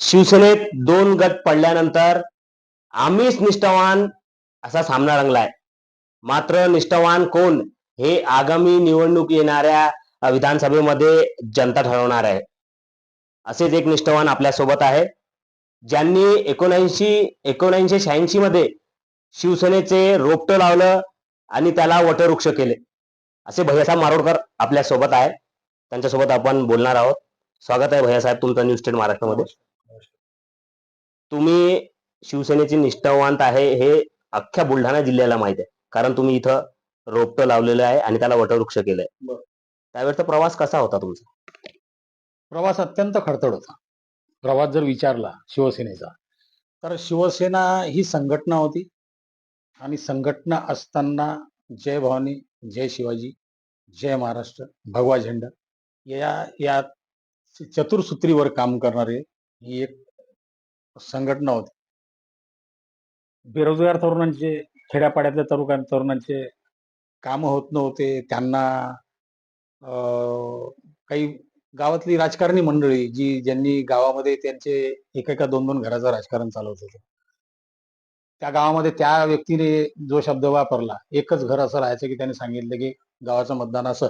शिवसेनेत दोन गट पडल्यानंतर आम्हीच निष्ठावान असा सामना रंगलाय. मात्र निष्ठावान कोण हे आगामी निवडणूक येणाऱ्या विधानसभेमध्ये जनता ठरवणार आहे. असेच एक निष्ठावान आपल्यासोबत आहे. ज्यांनी एकोणऐंशी एकोणऐंशी शहाऐंशी मध्ये शिवसेनेचे रोपटं लावलं आणि त्याला वटवृक्ष केले. असे भैयासाहेब मारोडकर आपल्यासोबत आहे. त्यांच्यासोबत आपण बोलणार आहोत. स्वागत आहे भैयासाहेब तुमचं न्यूज स्टेट महाराष्ट्रामध्ये तुम्ही शिवसेनेचे निष्ठावंत आहे हे अख्ख्या बुलढाणा जिल्ह्याला माहीत आहे. कारण तुम्ही इथं रोपटं लावलेलं आहे आणि त्याला वटवृक्ष केलंय. त्यावेळेचा प्रवास कसा होता तुमचा? प्रवास अत्यंत खडतड होता. प्रवास जर विचारला शिवसेनेचा तर शिवसेना ही संघटना होती. आणि संघटना असताना जय भवानी जय शिवाजी जय महाराष्ट्र भगवा झेंडा या या चतुर्सूत्रीवर काम करणारे ही एक संघटना होती. बेरोजगार तरुणांचे खेड्यापाड्यातल्या तरुण तरुणांचे काम होत नव्हते. त्यांना अं, काही गावातली राजकारणी मंडळी जी ज्यांनी गावामध्ये त्यांचे एका एका दोन दोन घराचं राजकारण चालवत होते. त्या गावामध्ये त्या व्यक्तीने जो शब्द वापरला एकच घर असं राहायचं की त्याने सांगितलं की गावाचं मतदान असं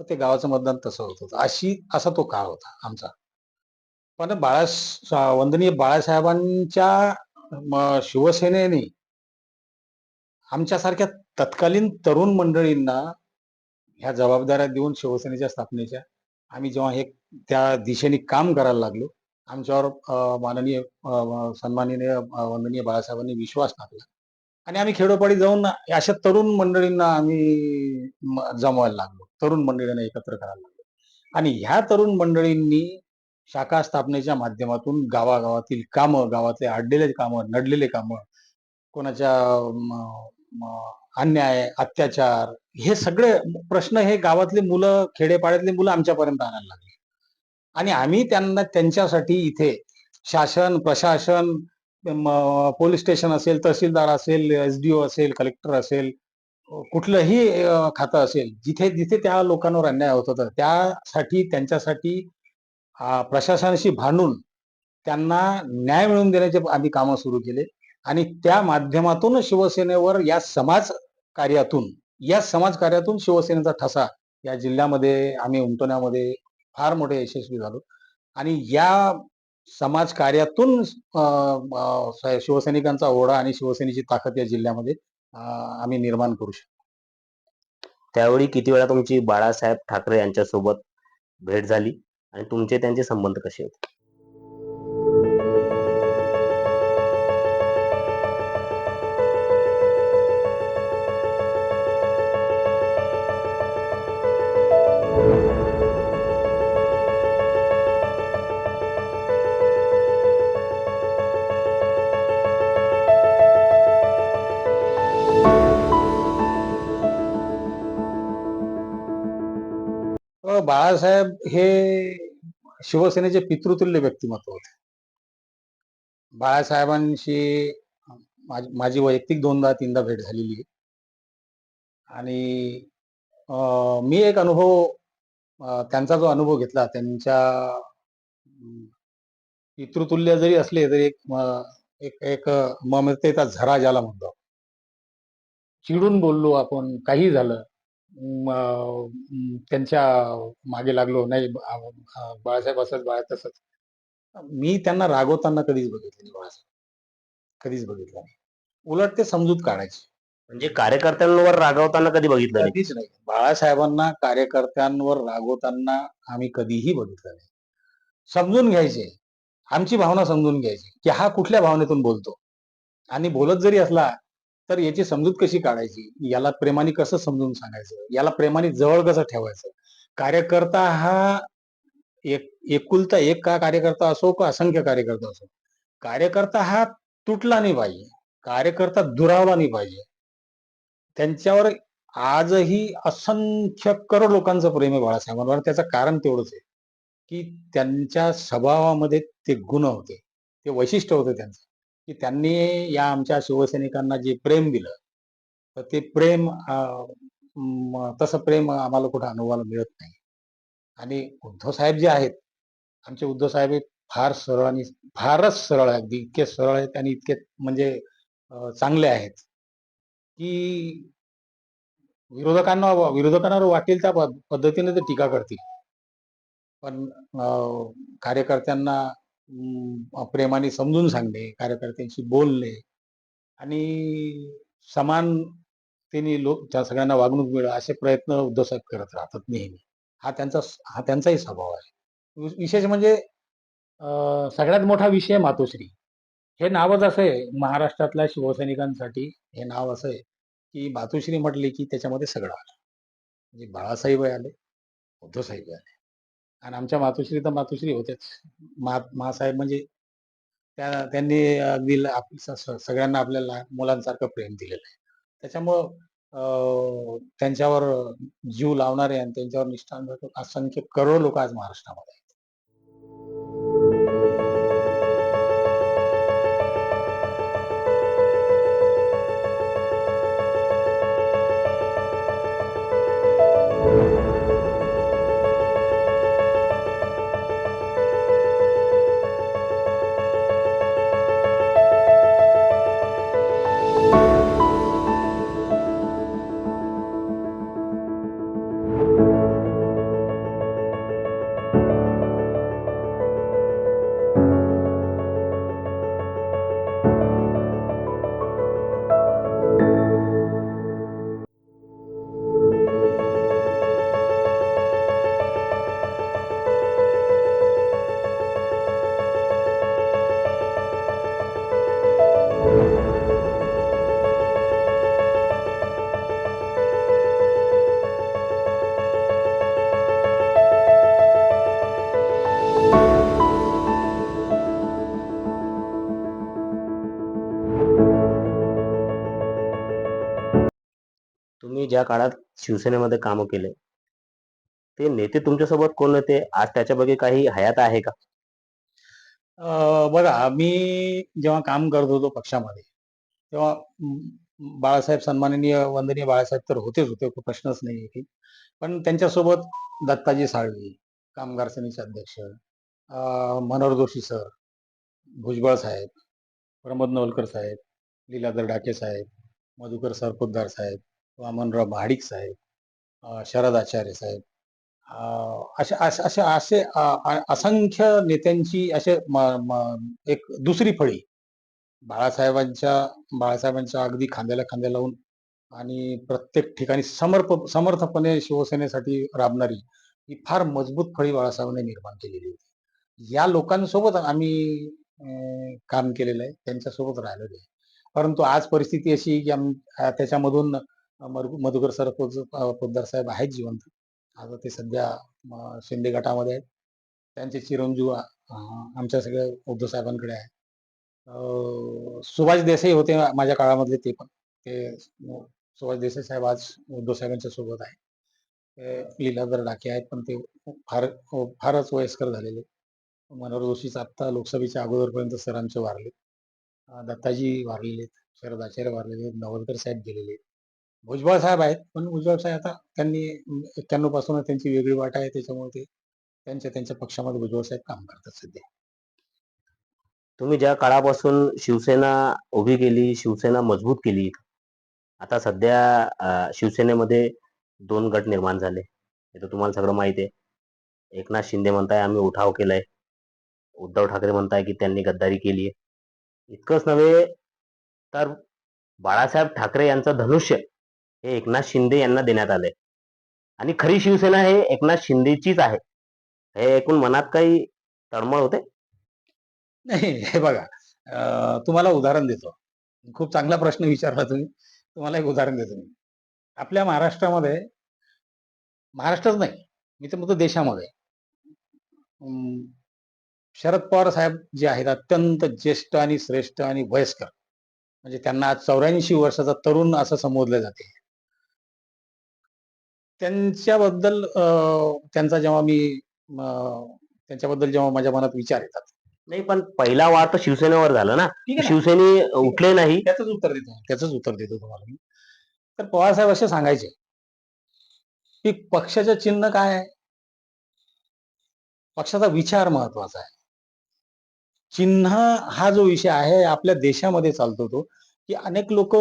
तर ते गावाचं मतदान तसं होत होतं. अशी असा तो काळ होता आमचा. पण बाळा वंदनीय बाळासाहेबांच्या शिवसेनेने आमच्यासारख्या तत्कालीन तरुण मंडळींना ह्या जबाबदाऱ्या देऊन शिवसेनेच्या स्थापनेच्या आम्ही जेव्हा हे त्या दिशेने काम करायला लागलो आमच्यावर माननीय सन्माननीय वंदनीय बाळासाहेबांनी विश्वास टाकला. आणि आम्ही खेडोपाडी जाऊन अशा तरुण मंडळींना आम्ही जमवायला लागलो तरुण मंडळींना एकत्र करायला लागलो. आणि ह्या तरुण मंडळींनी शाखा स्थापनेच्या माध्यमातून गावागावातील कामं गावातले अडलेले कामं नडलेले कामं कोणाच्या अन्याय अत्याचार हे सगळे प्रश्न हे गावातले मुलं खेडेपाड्यातले मुलं आमच्यापर्यंत आणायला लागले. आणि आम्ही त्यांना त्यांच्यासाठी इथे शासन प्रशासन पोलीस स्टेशन असेल तहसीलदार असेल एस डी ओ असेल कलेक्टर असेल कुठलंही खातं असेल जिथे जिथे त्या लोकांवर अन्याय होत होता त्यासाठी त्यांच्यासाठी प्रशासनाशी भांडून त्यांना न्याय मिळवून देण्याचे आम्ही कामं सुरू केले. आणि त्या माध्यमातून शिवसेनेवर या समाज कार्यातून या समाज कार्यातून शिवसेनेचा ठसा या जिल्ह्यामध्ये आम्ही उमटवण्यामध्ये फार मोठे यशस्वी झालो. आणि या समाज कार्यातून शिवसैनिकांचा ओढा आणि शिवसेनेची ताकद या जिल्ह्यामध्ये आम्ही निर्माण करू शकतो. त्यावेळी किती वेळा तुमची बाळासाहेब ठाकरे यांच्यासोबत भेट झाली? आणि तुमचे त्यांचे संबंध कसे होते? बाळासाहेब हे शिवसेनेचे पितृतुल्य व्यक्तिमत्व होते. बाळासाहेबांशी माझी माझी वैयक्तिक दोनदा तीनदा भेट झालेली आहे. आणि मी एक अनुभव त्यांचा जो अनुभव घेतला त्यांच्या पितृतुल्य जरी असले तरी एक एक एक ममतेचा झरा ज्याला म्हणतो चिडून बोललो आपण काही झालं. त्यांच्या मागे लागलो. नाही बाळासाहेब असंच बाळा तसंच. मी त्यांना रागवताना कधीच बघितलं नाही बाळासाहेब. कधीच बघितलं नाही. उलट ते समजूत काढायचे. म्हणजे कार्यकर्त्यांवर रागवताना कधी बघितलं कधीच नाही. बाळासाहेबांना कार्यकर्त्यांवर रागवताना आम्ही कधीही बघितलं नाही. समजून घ्यायचे. आमची भावना समजून घ्यायची की हा कुठल्या भावनेतून बोलतो? आणि बोलत जरी असला तर याची समजूत कशी काढायची? याला प्रेमाने कसं समजून सांगायचं? याला प्रेमाने जवळ कसं ठेवायचं? कार्यकर्ता हा एक एकुलता एक का कार्यकर्ता असो का असंख्य कार्यकर्ता असो कार्यकर्ता हा तुटला नाही पाहिजे. कार्यकर्ता दुरावला नाही पाहिजे. त्यांच्यावर आजही असंख्य करोड लोकांचं प्रेम आहे बाळासाहेबांवर. त्याचं कारण तेवढंच आहे की त्यांच्या स्वभावामध्ये ते गुण होते ते वैशिष्ट्य होते त्यांचं. की त्यांनी या आमच्या शिवसैनिकांना जे प्रेम दिलं तर ते प्रेम तसं प्रेम आम्हाला कुठं अनुभवायला मिळत नाही. आणि उद्धव साहेब जे आहेत आमचे उद्धव साहेब हे फार सरळ आणि फारच सरळ आहे अगदी इतके सरळ आहेत आणि इतके म्हणजे चांगले आहेत की विरोधकांना विरोधकांना वाटेल त्या पद्धतीने ते टीका करतील. पण कार्यकर्त्यांना प्रेमाने समजून सांगणे कार्यकर्त्यांशी बोलणे आणि समानतेने लोक त्या सगळ्यांना वागणूक मिळेल असे प्रयत्न उद्धव साहेब करत राहतात नेहमी. हा त्यांचा हा त्यांचाही स्वभाव आहे. वि- विशेष म्हणजे सगळ्यात मोठा विषय मातोश्री. हे नावच असं आहे महाराष्ट्रातल्या शिवसैनिकांसाठी हे नाव असं आहे की मातोश्री म्हटले की त्याच्यामध्ये सगळं आलं. म्हणजे बाळासाहेब आले उद्धवसाहेब आले. आणि आमच्या मातोश्री तर मातोश्री होत्याच मा मासाहेब म्हणजे त्या त्यांनी अगदी सगळ्यांना आपल्याला मुलांसारखं प्रेम दिलेलं आहे. त्याच्यामुळं त्यांच्यावर जीव लावणारे आणि त्यांच्यावर निष्ठान असंख्य करोड लोक आज महाराष्ट्रामध्ये ज्या काळात शिवसेनेमध्ये काम केले ते नेते तुमच्यासोबत कोण होते? आज त्याच्यापैकी काही हयात आहे का? बघा आम्ही जेव्हा काम करत होतो पक्षामध्ये तेव्हा बाळासाहेब सन्माननीय वंदनीय बाळासाहेब तर होतेच होते प्रश्नच नाही की पण त्यांच्यासोबत दत्ताजी साळवी कामगार सेनेचे अध्यक्ष मनोहर जोशी सर भुजबळ साहेब प्रमोद नवलकर साहेब लीलाधर डाके साहेब मधुकर सरपोतदार साहेब वामनराव भाडिक साहेब शरद आचार्य साहेब अशा असे असे असे असंख्य नेत्यांची असे म- एक दुसरी फळी. बाळासाहेबांच्या बाळासाहेबांच्या अगदी खांद्याला खांद्या लावून आणि प्रत्येक ठिकाणी समर्प समर्थपणे शिवसेनेसाठी राबणारी ही फार मजबूत फळी बाळासाहेबांनी निर्माण केलेली होती. या लोकांसोबत आम्ही काम केलेलं आहे त्यांच्यासोबत राहिलेलं आहे. परंतु आज परिस्थिती अशी की आम- त्याच्यामधून मधुकर सर पोद्दार साहेब आहेत जिवंत. आता ते सध्या शिंदे गटामध्ये आहेत. त्यांचे चिरंजीव आमच्या सगळ्या उद्धव साहेबांकडे आहे सुभाष देसाई होते माझ्या काळामधले ते पण. ते सुभाष देसाई साहेब आज उद्धव साहेबांच्या सोबत आहे ते लीलाधर डाके आहेत पण ते फार फारच वयस्कर झालेले. मनोहर जोशीच आत्ता लोकसभेच्या अगोदरपर्यंत सरांचे वारले. दत्ताजी वारलेले आहेत शरद आचार्य वारलेले आहेत नवलकर साहेब गेलेले आहेत. भुजबळ साहेब आहेत पण भुजबळ साहेब आता त्यांनी एक्क्याण्णवपासून त्यांची वेगळी वाट आहे त्याच्यामुळे ते त्यांच्या त्यांच्या पक्षामध्ये भुजबळ साहेब काम करतात सध्या. तुम्ही ज्या काळापासून शिवसेना उभी केली शिवसेना मजबूत केली आता सध्या शिवसेनेमध्ये दोन गट निर्माण झाले. हे तर तुम्हाला सगळं माहिती आहे. एकनाथ शिंदे म्हणताय आम्ही उठाव केलाय. उद्धव ठाकरे म्हणताय की त्यांनी गद्दारी केली आहे. इतकंच नव्हे तर बाळासाहेब ठाकरे यांचं धनुष्य हे एकनाथ शिंदे यांना देण्यात आले आणि खरी शिवसेना हे एकनाथ शिंदेचीच आहे. हे ऐकून मनात काही तळमळ होते? नाही हे बघा तुम्हाला उदाहरण देतो. खूप चांगला प्रश्न विचारला तुम्ही. तुम्हाला एक उदाहरण देतो मी. आपल्या महाराष्ट्रामध्ये महाराष्ट्रच नाही मी तर म्हणतो देशामध्ये. शरद पवार साहेब जे आहेत अत्यंत ज्येष्ठ आणि श्रेष्ठ आणि वयस्कर. म्हणजे त्यांना आज चौऱ्याऐंशी वर्षाचा तरुण असं संबोधलं जाते. त्यांच्याबद्दल अं, त्यांचा जेव्हा मी त्यांच्याबद्दल जेव्हा माझ्या मनात विचार येतात. नाही पण पहिला वार तर शिवसेनेवर झाला ना? शिवसेने उठले नाही. त्याच उत्तर देतो त्याच उत्तर देतो तुम्हाला मी. तर पवार साहेब असे सांगायचे की पक्षाचं चिन्ह काय आहे? पक्षाचा विचार महत्त्वाचा आहे. चिन्ह हा जो विषय आहे आपल्या देशामध्ये चालतो तो की अनेक लोक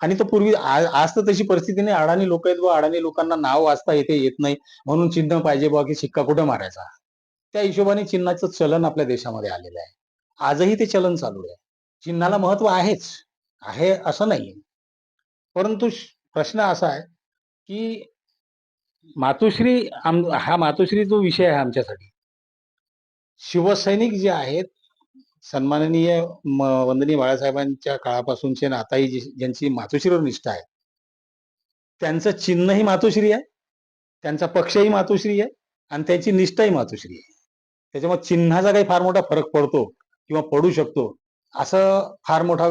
आणि तो पूर्वी आज तर तशी परिस्थिती नाही. अडाणी लोक आहेत व अडाणी लोकांना नाव वाचता येते येत नाही. म्हणून चिन्ह पाहिजे बा की शिक्का कुठे मारायचा. त्या हिशोबाने चिन्हाचं चलन आपल्या देशामध्ये आलेलं आहे. आजही ते चलन चालू आहे. चिन्हाला महत्त्व आहेच. आहे असं नाही परंतु प्रश्न असा आहे की मातोश्री आम हा मातोश्री जो विषय आहे आमच्यासाठी. शिवसैनिक जे आहेत सन्माननीय वंदनीय बाळासाहेबांच्या काळापासूनचे आणि आताही जी- ज्यांची मातोश्रीवर निष्ठा आहे. त्यांचं चिन्हही मातोश्री आहे. त्यांचा पक्षही मातोश्री आहे. आणि त्यांची निष्ठाही मातोश्री आहे. त्याच्यामुळे चिन्हाचा काही फार मोठा फरक पडतो किंवा पडू शकतो असं फार मोठा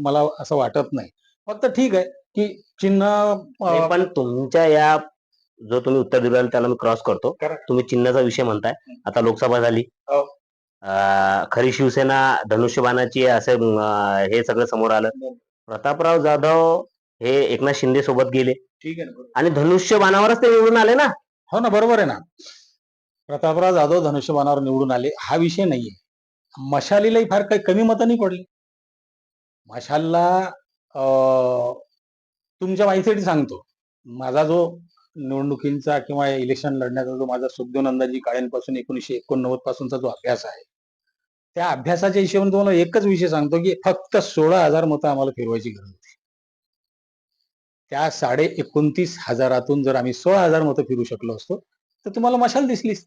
मला असं वाटत नाही. फक्त ठीक आहे की चिन्ह पण तुमच्या या जो तुम्ही उत्तर दिलं त्याला मी क्रॉस करतो. करा. तुम्ही चिन्हाचा विषय म्हणताय. आता लोकसभा झाली. हो. खरी शिवसेना धनुष्यबाणाची असं हे सगळं समोर आलं. प्रतापराव जाधव हे एकनाथ शिंदे सोबत गेले. ठीक आहे ना आणि धनुष्यबाणावरच ते निवडून आले ना? हो ना बरोबर आहे ना. प्रतापराव जाधव धनुष्यबाणावर निवडून आले हा विषय नाहीये. मशालीलाही फार काही कमी मतं नाही पडली. मशालला अं, तुमच्या माहितीसाठी सांगतो. माझा जो निवडणुकींचा किंवा इलेक्शन लढण्याचा जो माझा सुखदेव नंदाजी काळेंपासून एकोणीशे एकोणनव्वद पासूनचा जो अभ्यास आहे त्या अभ्यासाच्या हिशोबाने तुम्हाला एकच विषय सांगतो की फक्त सोळा हजार मतं आम्हाला फिरवायची गरज होती. त्या साडे एकोणतीस हजारातून जर आम्ही सोळा हजार मतं फिरू शकलो असतो तर तुम्हाला मशाल दिसलीस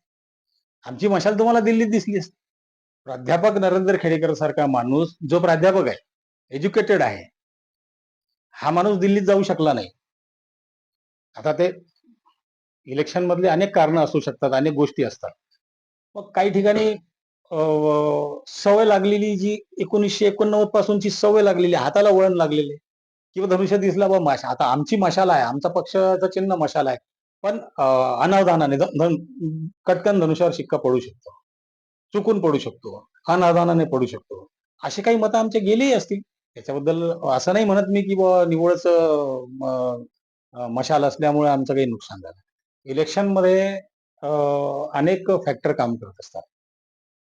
आमची मशाल तुम्हाला दिल्लीत दिसलीस प्राध्यापक नरेंद्र खेडेकर सारखा माणूस जो प्राध्यापक आहे एज्युकेटेड आहे हा माणूस दिल्लीत जाऊ शकला नाही. आता ते इलेक्शन मधले अनेक कारण असू शकतात अनेक गोष्टी असतात. मग काही ठिकाणी सवय लागलेली जी एकोणीसशे एकोणनव्वद पासूनची सवय लागलेली हाताला वळण लागलेले किंवा धनुष्य दिसला बा माशा आता आमची मशाला आहे आमचा पक्षाचं चिन्ह मशाला आहे. पण अनावधानाने कटकन धनुष्यावर शिक्का पडू शकतो. चुकून पडू शकतो. अनावधानाने पडू शकतो. असे काही मतं आमचे गेलेही असतील. त्याच्याबद्दल असं नाही म्हणत मी की बुवा निवडच मशाल असल्यामुळे आमचं काही नुकसान झालं इलेक्शनमध्ये अनेक फॅक्टर काम करत असतात.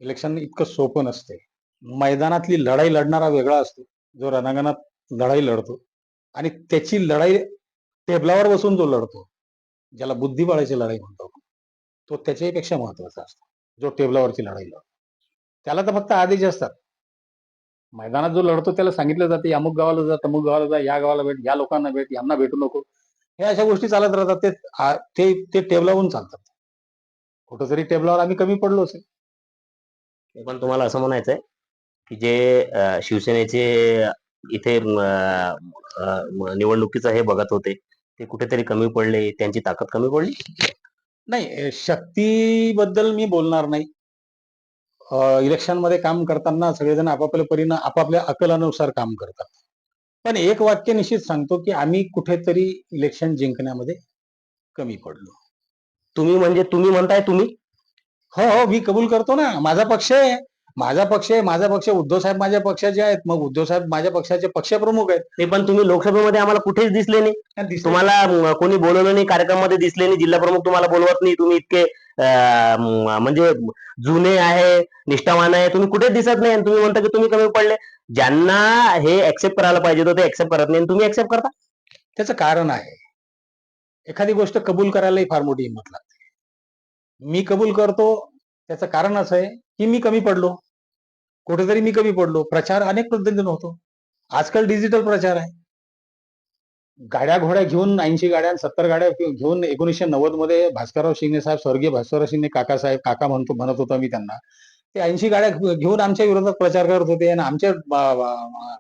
इलेक्शन इतकं सोपं नसते. मैदानातली लढाई लढणारा वेगळा असतो. जो रणांगणात लढाई लढतो. आणि त्याची लढाई टेबलावर बसून जो लढतो. ज्याला बुद्धिबळाची लढाई म्हणतो आपण, तो त्याच्यापेक्षा महत्त्वाचा असतो. जो टेबलावरची लढाई लढतो. त्याला तर फक्त आदेश असतात. मैदानात जो लढतो त्याला सांगितलं जाते अमुक गावाला जा तमुक गावाला जा या गावाला भेट या लोकांना भेट यांना भेटू नको. हे अशा गोष्टी चालत राहतात. ते ते ते टेबलावरून चालतात. कुठंतरी टेबलावर आम्ही कमी पडलो असेल. पण तुम्हाला असं म्हणायचंय की जे शिवसेनेचे इथे निवडणुकीचं हे बघत होते ते कुठेतरी कमी पडले त्यांची ताकद कमी पडली? नाही शक्तीबद्दल मी बोलणार नाही. इलेक्शनमध्ये काम करताना सगळेजण आपापल्या परीनं आपापल्या अकलानुसार काम करतात. पण एक वाक्य निश्चित सांगतो की आम्ही कुठेतरी इलेक्शन जिंकण्यामध्ये कमी पडलो. तुम्ही म्हणजे तुम्ही म्हणताय तुम्ही? हो हो मी कबूल करतो ना. माझा पक्ष आहे. माझा पक्ष आहे. माझा पक्ष उद्धव साहेब माझ्या पक्षाचे आहेत. मग उद्धव साहेब माझ्या पक्षाचे पक्षप्रमुख आहेत. ते पण तुम्ही लोकसभेमध्ये आम्हाला कुठेच दिसले नाही. आणि तुम्हाला कोणी बोलवलं नाही कार्यक्रमामध्ये दिसले नाही. जिल्हा प्रमुख तुम्हाला बोलवत नाही. तुम्ही इतके अं, म, म्हणजे जुने आहे निष्ठावान आहे. तुम्ही कुठेच दिसत नाही. आणि तुम्ही म्हणता की तुम्ही कमी पडले. ज्यांना हे ऍक्सेप्ट करायला पाहिजे होतं ते ऍक्सेप्ट करत नाही. आणि तुम्ही ऍक्सेप्ट करता? त्याचं कारण आहे. एखादी गोष्ट कबूल करायलाही फार मोठी हिंमत लागते. मी कबूल करतो त्याचं कारण असं आहे की मी कमी पडलो. कुठेतरी मी कमी पडलो. प्रचार अनेक पद्धतीने होतो. आजकाल डिजिटल प्रचार आहे. गाड्या घोड्या घेऊन ऐंशी गाड्या सत्तर गाड्या घेऊन- एकोणीसशे नव्वदमध्ये भास्करराव शिंदे साहेब स्वर्गीय भास्करराव शिंदे काका साहेब काका म्हणतो म्हणत होता मी त्यांना. ते ऐंशी गाड्या घेऊन आमच्या विरोधात प्रचार करत होते आणि आमचे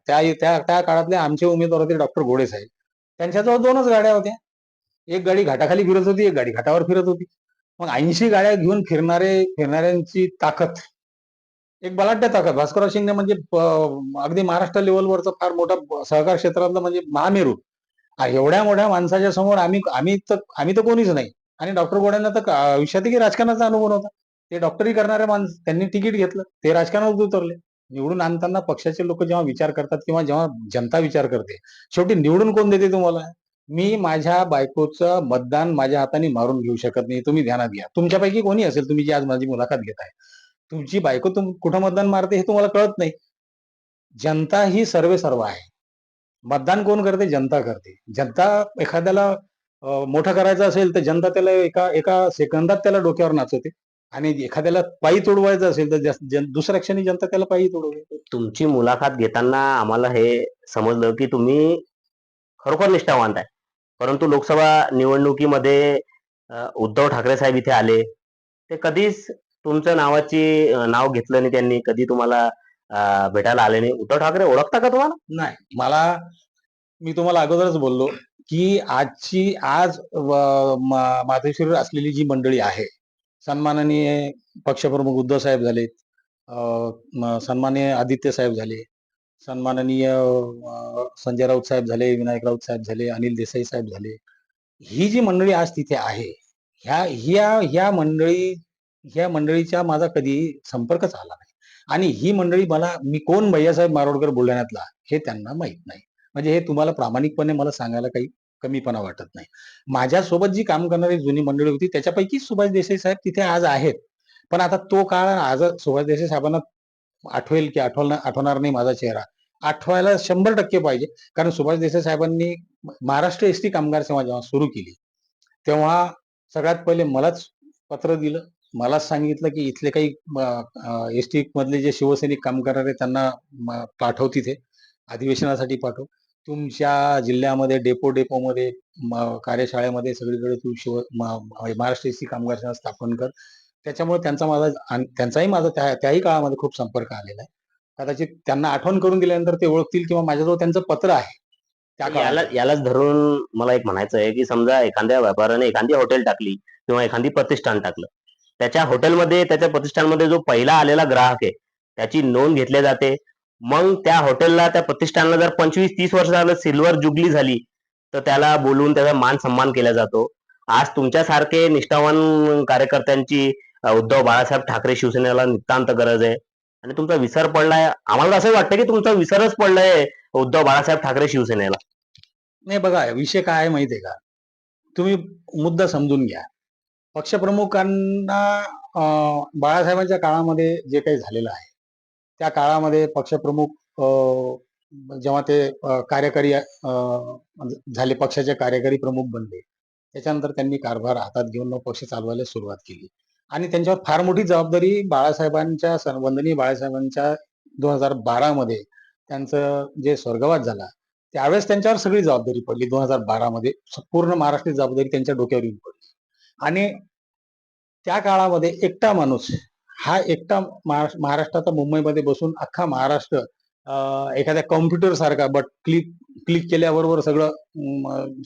त्या त्या त्या काळातले आमचे उमेदवार होते डॉक्टर घोडे साहेब. त्यांच्याजवळ दोनच गाड्या होत्या. एक गाडी घाटाखाली फिरत होती एक गाडी घाटावर फिरत होती. मग ऐंशी गाड्या घेऊन फिरणारे फिरणाऱ्यांची ताकद. एक बलाढ्य ताकद. भास्करराव शिंदे म्हणजे अगदी महाराष्ट्र लेवलवरचं फार मोठा सहकार क्षेत्रातलं म्हणजे महामेरू. एवढ्या मोठ्या माणसाच्या समोर आम्ही आम्ही तर आम्ही तर कोणीच नाही. आणि डॉक्टर गोड्यांना तर आयुष्यातही राजकारणाचा अनुभव नव्हता. ते डॉक्टरी करणारे माणसं त्यांनी तिकीट घेतलं. ते राजकारणात उतरले. निवडून आणताना पक्षाचे लोक जेव्हा विचार करतात किंवा जेव्हा जनता विचार करते शेवटी निवडून कोण देते तुम्हाला? मी माझ्या बायकोचं मतदान माझ्या हाताने मारून घेऊ शकत नाही. तुम्ही ध्यानात घ्या. तुमच्यापैकी कोणी असेल तुम्ही जी आज माझी मुलाखत घेताय तुमची बायको तुम कुठं मतदान मारते हे तुम्हाला कळत नाही. जनता ही सर्वे सर्व आहे. मतदान कोण करते? जनता करते. जनता एखाद्याला मोठं करायचं असेल तर जनता त्याला एका एका सेकंदात त्याला डोक्यावर नाचवते. आणि एखाद्याला पायी तोडवायचं असेल तर दुसऱ्या क्षणी जनता त्याला पायी तोडवते. तुमची मुलाखत घेताना आम्हाला हे समजलं की तुम्ही खरोखर निष्ठावंत आहे. परंतु लोकसभा निवडणुकीमध्ये उद्धव ठाकरे साहेब इथे आले. ते कधीच तुमच्या नावाची नाव घेतलं नाही त्यांनी. कधी तुम्हाला भेटायला आले नाही. उद्धव ठाकरे ओळखता का तुम्हाला? नाही. मला मी तुम्हाला अगोदरच बोललो की आजची आज माधेश्वरीवर असलेली जी मंडळी आहे सन्माननीय पक्षप्रमुख उद्धव साहेब झाले सन्माननीय आदित्य साहेब झाले सन्माननीय संजय राऊत साहेब झाले विनायक राऊत साहेब झाले अनिल देसाई साहेब झाले. ही जी मंडळी आज तिथे आहे ह्या ह्या ह्या मंडळी ह्या मंडळीच्या माझा कधी संपर्कच आला नाही. आणि ही मंडळी मला मी कोण भैयासाहेब मारोडकर बुलढाण्यातला हे त्यांना माहीत नाही. म्हणजे हे तुम्हाला प्रामाणिकपणे मला सांगायला काही कमीपणा वाटत नाही. माझ्यासोबत जी काम करणारी जुनी मंडळी होती त्याच्यापैकी सुभाष देसाई साहेब तिथे आज आहेत. पण आता तो काळ आज सुभाष देसाई साहेबांना आठवेल की आठवणार आठवणार नाही माझा चेहरा. आठवायला शंभर टक्के पाहिजे. कारण सुभाष देसाई साहेबांनी महाराष्ट्र एस टी कामगार सेवा जेव्हा सुरू केली तेव्हा सगळ्यात पहिले मलाच पत्र दिलं. मलाच सांगितलं की इथले काही एस टी मधले जे शिवसैनिक कामगार करणारे त्यांना पाठव तिथे. अधिवेशनासाठी पाठव. तुमच्या जिल्ह्यामध्ये डेपो डेपोमध्ये कार्यशाळेमध्ये सगळीकडे तू शिव महाराष्ट्र एस टी कामगार सेवा स्थापन कर. त्याच्यामुळे त्यांचा माझा त्यांचाही माझा त्या त्याही काळामध्ये खूप संपर्क आलेला आहे. कदाचित त्यांना आठवण करून दिल्यानंतर ते ओळखतील किंवा माझ्याजवळ त्यांचं पत्र आहे. याला यालाच धरून मला एक म्हणायचं आहे की समजा एखाद्या व्यापाऱ्याने एखादी हॉटेल टाकली किंवा एखादी प्रतिष्ठान टाकलं. त्याच्या हॉटेलमध्ये त्याच्या प्रतिष्ठानमध्ये जो पहिला आलेला ग्राहक आहे त्याची नोंद घेतली जाते. मग त्या हॉटेलला त्या प्रतिष्ठानला जर पंचवीस तीस वर्ष झालं सिल्वर जुबली झाली तर त्याला बोलवून त्याचा मान सन्मान केला जातो. आज तुमच्यासारखे निष्ठावान कार्यकर्त्यांची उद्धव बाळासाहेब ठाकरे शिवसेनेला नितांत गरज आहे. आणि तुमचा विसर पडलाय. आम्हाला असं वाटतं की तुमचा विसरच पडलाय उद्धव बाळासाहेब ठाकरे शिवसेनेला. नाही बघा विषय काय आहे माहितीये का? तुम्ही मुद्दा समजून घ्या. पक्षप्रमुखांना बाळासाहेबांच्या काळामध्ये जे काही झालेलं आहे त्या काळामध्ये पक्षप्रमुख अं, जेव्हा ते कार्यकारी अं, झाले पक्षाचे कार्यकारी प्रमुख बनले त्याच्यानंतर त्यांनी कारभार हातात घेऊन पक्ष चालवायला सुरुवात केली. आणि त्यांच्यावर फार मोठी जबाबदारी बाळासाहेबांच्या सन- बाळासाहेबांच्या दोन हजार बारा मध्ये त्यांचं जे स्वर्गवास झाला त्यावेळेस त्यांच्यावर सगळी जबाबदारी पडली. दोन हजार बारा मध्ये पूर्ण महाराष्ट्राची जबाबदारी त्यांच्या डोक्यावर येऊन पडली. आणि त्या काळामध्ये एकटा माणूस हा एकटा महाराष्ट्र महाराष्ट्राचा मुंबईमध्ये बसून अख्खा महाराष्ट्र एखाद्या कॉम्प्युटर सारखा बट क्लिक क्लिक केल्याबरोबर सगळं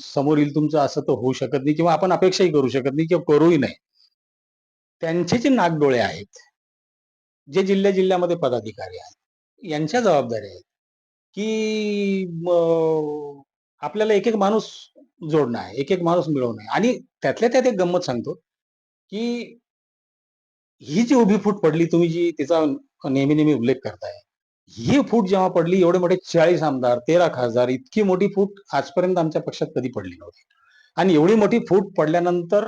समोर येईल तुमचं असं तर होऊ शकत नाही किंवा आपण अपेक्षाही करू शकत नाही किंवा करूही नाही. त्यांचे जे नागडोळे आहेत जे जिल्ह्या जिल्ह्यामध्ये पदाधिकारी आहेत यांच्या जबाबदाऱ्या आहेत की आपल्याला एक एक माणूस जोडणं आहे एक एक माणूस मिळवणं आहे. आणि त्यातल्या त्यात एक गंमत सांगतो की ही जी उभी फूट पडली तुम्ही जी तिचा नेहमी नेहमी उल्लेख करताय ही फूट जेव्हा पडली एवढे मोठे चाळीस आमदार तेरा खासदार इतकी मोठी फूट आजपर्यंत आमच्या पक्षात कधी पडली नव्हती. आणि एवढी मोठी फूट पडल्यानंतर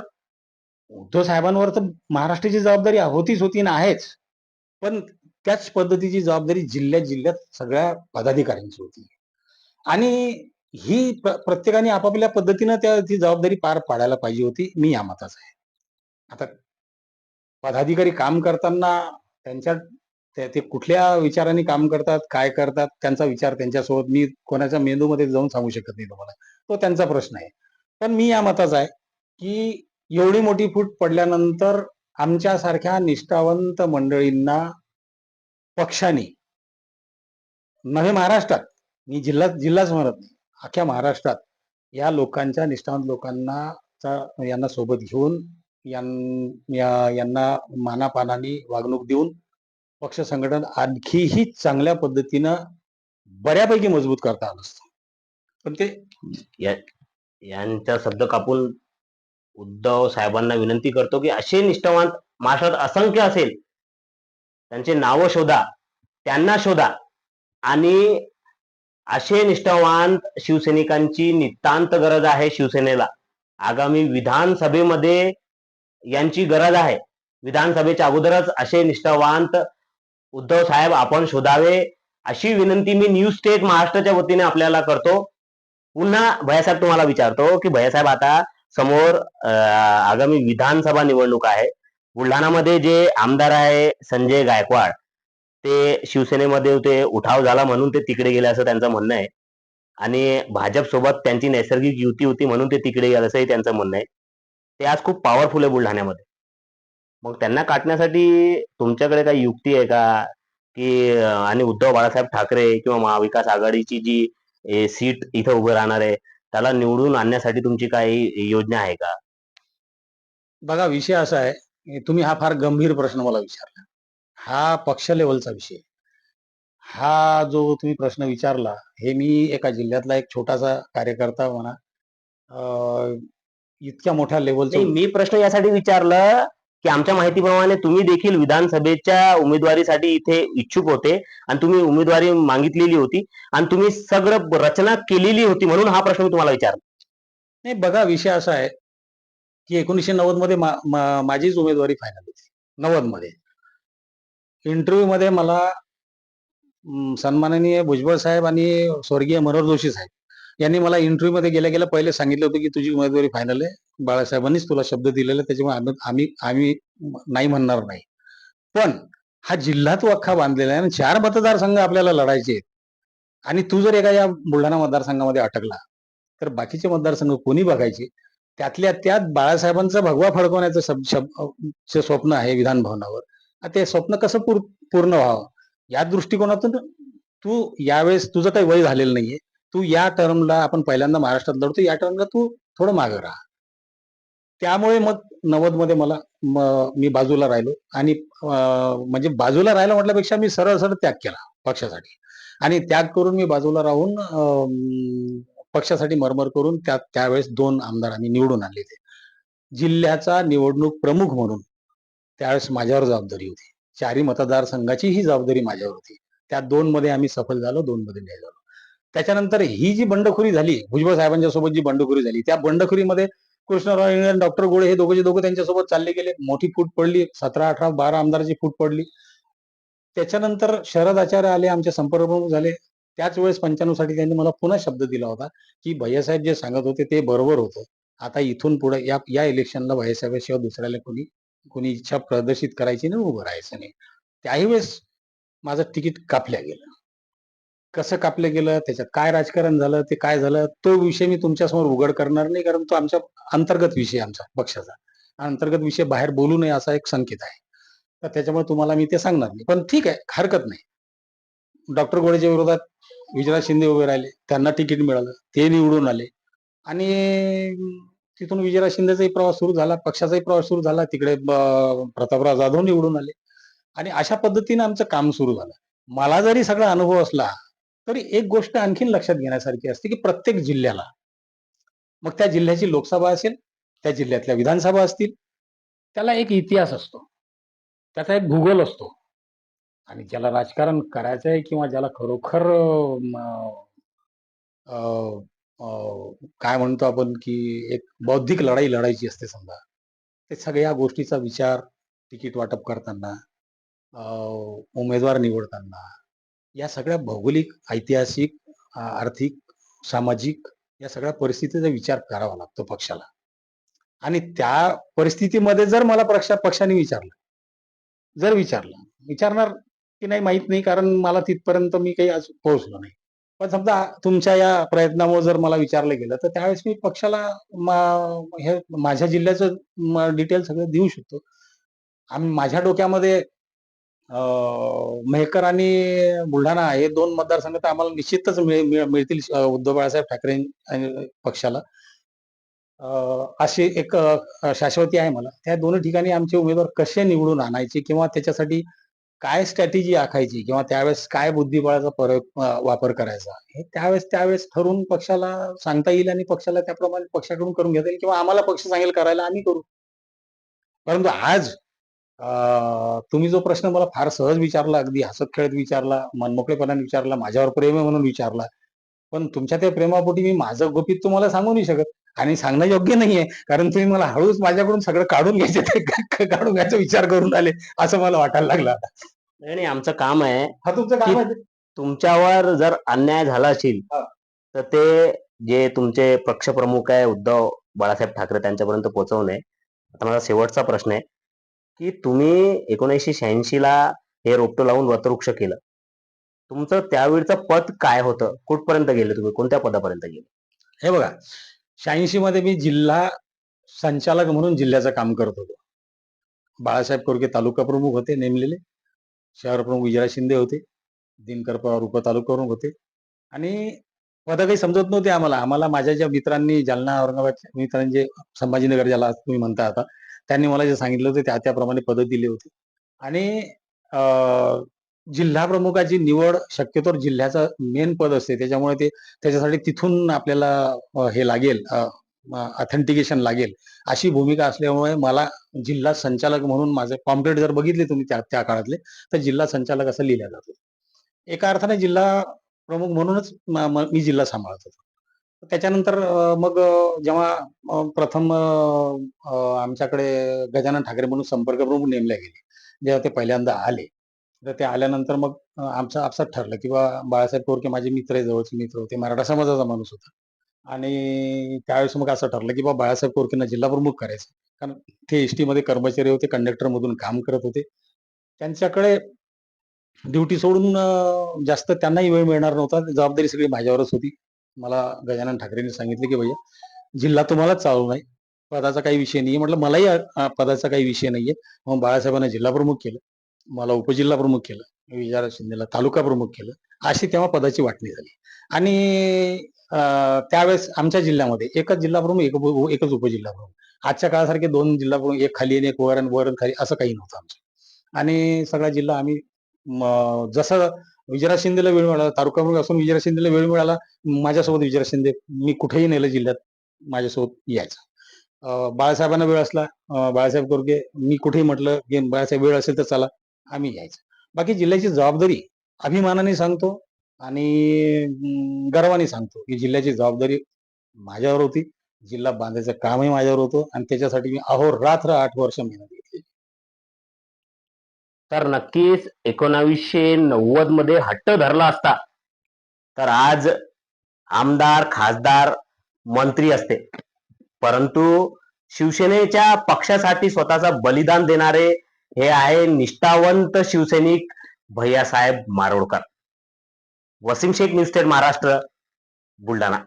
उद्धव साहेबांवर तर महाराष्ट्राची जबाबदारी होतीच होती ना आहेच. पण त्याच पद्धतीची जबाबदारी जिल्ह्यात जिल्ह्यात सगळ्या पदाधिकाऱ्यांची होती. आणि ही प्र- प्रत्येकाने आपापल्या पद्धतीनं त्या ती जबाबदारी पार पाडायला पाहिजे होती मी या मताचा आहे. आता पदाधिकारी काम करताना त्यांच्या ते ते कुठल्या विचाराने काम करतात काय करतात त्यांचा विचार त्यांच्यासोबत मी कोणाच्या मेंदूमध्ये जाऊन सांगू शकत नाही तुम्हाला. तो त्यांचा प्रश्न आहे. पण मी या मताचा आहे की एवढी मोठी फूट पडल्यानंतर आमच्यासारख्या निष्ठावंत मंडळींना पक्षाने नव्हे महाराष्ट्रात मी जिल्हा जिल्हाच म्हणत नाही अख्ख्या महाराष्ट्रात या लोकांच्या निष्ठावंत लोकांना यांना सोबत घेऊन या- यांना मानापानाने वागणूक देऊन पक्ष संघटन आणखीही चांगल्या पद्धतीनं बऱ्यापैकी मजबूत करता आलं असतं. पण ते यांचा शब्द कापून उद्धव साहेबांना विनंती करतो की असे निष्ठावान महाराष्ट्रात असंख्य असेल त्यांचे नावं शोधा त्यांना शोधा. आणि असे निष्ठावान शिवसैनिकांची नितांत गरज आहे शिवसेनेला. आगामी विधानसभेमध्ये यांची गरज आहे. विधानसभेच्या अगोदरच असे निष्ठावांत उद्धव साहेब आपण शोधावे अशी विनंती मी न्यूज स्टेट महाराष्ट्राच्या वतीने आपल्याला करतो. पुन्हा भैयासाहेब तुम्हाला विचारतो की भैयासाहेब आता समोर आगामी विधानसभा निवडणूक आहे. बुलढाणामध्ये जे आमदार आहे संजय गायकवाड ते शिवसेनेमध्ये होते उठाव झाला म्हणून ते तिकडे गेले असं त्यांचं म्हणणं आहे. आणि भाजप सोबत त्यांची नैसर्गिक युती होती म्हणून ते तिकडे गेले असंही त्यांचं म्हणणं आहे. ते आज खूप पॉवरफुल आहे बुलढाण्यामध्ये. मग त्यांना काटण्यासाठी तुमच्याकडे काही युक्ती आहे का? की आणि उद्धव बाळासाहेब ठाकरे किंवा महाविकास आघाडीची जी सीट इथं उभं राहणार आहे त्याला निवडून आणण्यासाठी तुमची काही योजना आहे का बघा विषय असा आहे तुम्ही हा फार गंभीर प्रश्न मला विचारला हा पक्ष लेवलचा विषय. हा जो तुम्ही प्रश्न विचारला हे मी एका जिल्ह्यातला एक छोटासा कार्यकर्ता म्हणा इतक्या मोठ्या लेवलचं मी प्रश्न यासाठी विचारलं की आमच्या माहितीप्रमाणे तुम्ही देखील विधानसभेच्या उमेदवारीसाठी इथे इच्छुक होते आणि तुम्ही उमेदवारी मागितलेली होती आणि तुम्ही सगळं रचना केलेली होती म्हणून हा प्रश्न मी तुम्हाला विचारला नाही बघा विषय असा आहे की एकोणीसशे नव्वदमध्ये मा- मा- माझीच उमेदवारी फायनल होती. नव्वदमध्ये इंटरव्ह्यू मध्ये मला सन्माननीय भुजबळ साहेब आणि स्वर्गीय मनोहर जोशी साहेब यांनी मला इंटरव्ह्यू मध्ये गेल्या गेल्या पहिले सांगितलं होतं की तुझी उमेदवारी फायनल आहे. बाळासाहेबांनीच तुला शब्द दिलेला त्याच्यामुळे आम्ही आम्ही आम्ही नाही म्हणणार नाही. पण हा जिल्हा तू अख्खा बांधलेला आहे आणि चार मतदारसंघ आपल्याला लढायचे आहेत. आणि तू जर एका या बुलढाणा मतदारसंघामध्ये अटकला तर बाकीचे मतदारसंघ कोणी बघायचे? त्यातल्या त्यात बाळासाहेबांचं भगवा फडकवण्याचं शब- शब- स्वप्न आहे विधान भवनावर ते स्वप्न कसं पूर्ण व्हावं? या दृष्टिकोनातून तू यावेळेस तुझं काही वय झालेलं नाहीये. तू या टर्मला आपण पहिल्यांदा महाराष्ट्रात लढतो या टर्मला तू थोडं मागं राहा. त्यामुळे मग नव्वदमध्ये मला मी बाजूला राहिलो आणि म्हणजे बाजूला राहिलं म्हटल्यापेक्षा मी सरळ सरळ त्याग केला पक्षासाठी. आणि त्याग करून मी बाजूला राहून अं, पक्षासाठी मरमर करून त्या त्यावेळेस दोन आमदार आम्ही निवडून आणले ते जिल्ह्याचा निवडणूक प्रमुख म्हणून त्यावेळेस माझ्यावर जबाबदारी होती. चारी मतदारसंघाची ही जबाबदारी माझ्यावर होती. त्या दोन मध्ये आम्ही सफल झालो दोन मध्ये नाही झालो. त्याच्यानंतर ही जी बंडखोरी झाली भुजबळ साहेबांच्या सोबत जी बंडखोरी झाली त्या बंडखोरीमध्ये कृष्णराव इंगळे आणि डॉक्टर गोळे हे दोघे दोघं त्यांच्यासोबत चालले गेले. मोठी फूट पडली सतरा अठरा बारा आमदाराची फूट पडली. त्याच्यानंतर शरद आचार्य आले आमचे संपर्क प्रमुख झाले. त्याच वेळेस पंच्याण्णवसाठी त्यांनी मला पुन्हा शब्द दिला होता की भैयासाहेब जे सांगत होते ते बरोबर होतं. आता इथून पुढे या या इलेक्शनला भैयासाहेबाशिवाय दुसऱ्याला कोणी कोणी इच्छा प्रदर्शित करायची नाही उभं राहायचं नाही. त्याही वेळेस माझं तिकीट कापल्या गेलं. कसं कापलं गेलं त्याच्यात काय राजकारण झालं ते काय झालं तो विषय मी तुमच्यासमोर उघड करणार नाही कारण तो आमच्या अंतर्गत विषय आमचा पक्षाचा. अंतर्गत विषय बाहेर बोलू नये असा एक संकेत आहे. तर त्याच्यामुळे तुम्हाला मी ते सांगणार नाही. पण ठीक आहे हरकत नाही. डॉक्टर गोळेच्या विरोधात विजयराज शिंदे उभे राहिले त्यांना तिकीट मिळालं ते निवडून आले. आणि तिथून विजयराज शिंदेचाही प्रवास सुरू झाला पक्षाचाही प्रवास सुरू झाला तिकडे प्रतापराव जाधव निवडून आले. आणि अशा पद्धतीने आमचं काम सुरू झालं. मला जरी सगळा अनुभव असला तरी एक गोष्ट आणखीन लक्षात घेण्यासारखी असते की प्रत्येक जिल्ह्याला. मग त्या जिल्ह्याची लोकसभा असेल त्या जिल्ह्यातल्या विधानसभा असतील त्याला एक इतिहास असतो. त्याचा एक भूगोल असतो. आणि ज्याला राजकारण करायचं आहे किंवा ज्याला खरोखर अं, अं, काय म्हणतो आपण की एक बौद्धिक लढाई लढायची असते समजा. ते सगळ्या गोष्टीचा विचार तिकीट वाटप करताना उमेदवार निवडताना या सगळ्या भौगोलिक ऐतिहासिक आर्थिक सामाजिक या सगळ्या परिस्थितीचा विचार करावा लागतो पक्षाला. आणि त्या परिस्थितीमध्ये जर मला पक्षा पक्षाने विचारलं जर विचारलं विचारणार की नाही माहीत नाही कारण मला तिथपर्यंत मी काही आज पोहोचलो नाही. पण समजा तुमच्या या प्रयत्नामुळे जर मला विचारलं गेलं तर त्यावेळेस मी पक्षाला मा- हे माझ्या जिल्ह्याचं डिटेल सगळं देऊ शकतो. आम्ही माझ्या डोक्यामध्ये मेहकर आणि बुलढाणा हे दोन मतदारसंघ तर आम्हाला निश्चितच मिळतील उद्धव बाळासाहेब ठाकरे पक्षाला. अशी एक शाश्वती आहे मला. त्या दोन्ही ठिकाणी आमचे उमेदवार कसे निवडून आणायचे किंवा त्याच्यासाठी काय स्ट्रॅटेजी आखायची किंवा त्यावेळेस काय बुद्धिबळाचा प्रयोग वापर करायचा हे त्यावेळेस त्यावेळेस ठरवून पक्षाला सांगता येईल आणि पक्षाला त्याप्रमाणे पक्षाकडून करून घेता येईल किंवा आम्हाला पक्ष सांगेल करायला आम्ही करू. परंतु आज तुम्ही जो प्रश्न मला फार सहज विचारला अगदी हसत खेळत विचारला मनमोकळेपणाने विचारला माझ्यावर प्रेम आहे म्हणून विचारला पण तुमच्या त्या प्रेमापोटी मी माझं गुपित तुम्हाला सांगू नाही शकत आणि सांगणं योग्य नाहीये कारण तुम्ही मला हळूच माझ्याकडून सगळं काढून घ्यायचे काढून घ्यायचा विचार करून आले असं मला वाटायला लागलं आता. नाही आमचं काम आहे हा तुमचं काम आहे तुमच्यावर जर अन्याय झाला असेल. तर ते जे तुमचे पक्षप्रमुख आहे उद्धव बाळासाहेब ठाकरे त्यांच्यापर्यंत पोहोचवणे आता माझा शेवटचा प्रश्न आहे. की तुम्ही एकोणीसशे शहाऐंशी ला हे रोपटं लावून व्रतवृक्ष केलं. तुमचं त्यावेळचं पद काय होतं? कुठपर्यंत गेले तुम्ही? कोणत्या पदापर्यंत गेले? हे बघा शहाऐंशी मध्ये मी जिल्हा संचालक म्हणून जिल्ह्याचं काम करत होतो. बाळासाहेब कोरके तालुका प्रमुख होते नेमलेले. शहर प्रमुख विजया शिंदे होते. दिनकर पवार उपतालुका प्रमुख होते. आणि पद काही समजत नव्हते आम्हाला. आम्हाला माझ्या ज्या मित्रांनी जालना औरंगाबाद मित्रांनी जे संभाजीनगर ज्याला तुम्ही म्हणता आता त्यांनी मला जे सांगितलं होतं त्या त्याप्रमाणे पद दिली होती. आणि अं, जिल्हा प्रमुखाची निवड शक्यतो जिल्ह्याचं मेन पद असते. त्याच्यामुळे ते त्याच्यासाठी तिथून आपल्याला हे लागेल ऑथेंटिकेशन लागेल अशी भूमिका असल्यामुळे मला जिल्हा संचालक म्हणून माझे कॉम्प्लेट जर बघितले तुम्ही त्या त्या काळातले तर जिल्हा संचालक असं लिहिलं जातं. एका अर्थाने जिल्हा प्रमुख म्हणूनच मी जिल्हा सांभाळत होतो. त्याच्यानंतर अ, मग अ, जेव्हा अ, प्रथम अ, अ, आमच्याकडे गजानन ठाकरे म्हणून संपर्क प्रमुख नेमले गेले जेव्हा ते पहिल्यांदा आले तर ते आल्यानंतर मग अ, आमचं आपसात ठरलं की बा बाळासाहेब कोरके माझे मित्र आहे जवळचे मित्र होते मराठा समाजाचा माणूस होता. आणि त्यावेळेस मग असं ठरलं की बा बाळासाहेब कोरकेंना जिल्हा प्रमुख करायचं. कारण ते एसमध्ये कर्मचारी होते कंडक्टर मधून काम करत होते. त्यांच्याकडे ड्युटी सोडून अं, जास्त त्यांनाही वेळ मिळणार नव्हता जबाबदारी सगळी माझ्यावरच होती. मला गजानन ठाकरेंनी सांगितले की भैया जिल्हा तुम्हाला चालू नाही. पदाचा काही विषय नाहीये. म्हटलं मलाही पदाचा काही विषय नाहीये. मग बाळासाहेबांना जिल्हा प्रमुख केलं. मला उपजिल्हा प्रमुख केलं. विजया शिंदेला तालुका प्रमुख केलं. अशी तेव्हा पदाची वाटणी झाली. आणि त्यावेळेस आमच्या जिल्ह्यामध्ये एकच जिल्हा प्रमुख एक एकच उपजिल्हा प्रमुख. आजच्या काळासारखे दोन जिल्हा प्रमुख एक खाली आणि एक वर आणि वर खाली असं काही नव्हतं आमचं. आणि सगळा जिल्हा आम्ही जसं विजयराज शिंदेला वेळ मिळाला. तालुका प्रमुख असून विजयराज शिंदेला वेळ मिळाला माझ्यासोबत विजयराज शिंदे मी कुठेही नेलं जिल्ह्यात माझ्यासोबत यायचं. बाळासाहेबांना वेळ असला बाळासाहेब कोरके मी कुठेही म्हटलं की बाळासाहेब वेळ असेल तर चला आम्ही यायचं. बाकी जिल्ह्याची जबाबदारी अभिमानाने सांगतो आणि गर्वाने सांगतो की जिल्ह्याची जबाबदारी माझ्यावर होती. जिल्हा बांधायचं कामही माझ्यावर होतं आणि त्याच्यासाठी मी अहोरात्र आठ वर्ष मेहनत केली तर नक्कीच एकोणावीसशे नव्वदमध्ये हट्ट धरला असता. तर आज आमदार खासदार मंत्री असते. परंतु शिवसेनेच्या पक्षासाठी स्वतःचा बलिदान देणारे हे आहे निष्ठावंत शिवसैनिक भैयासाहेब मारोडकर. वसीम शेख न्यूज महाराष्ट्र बुलढाणा.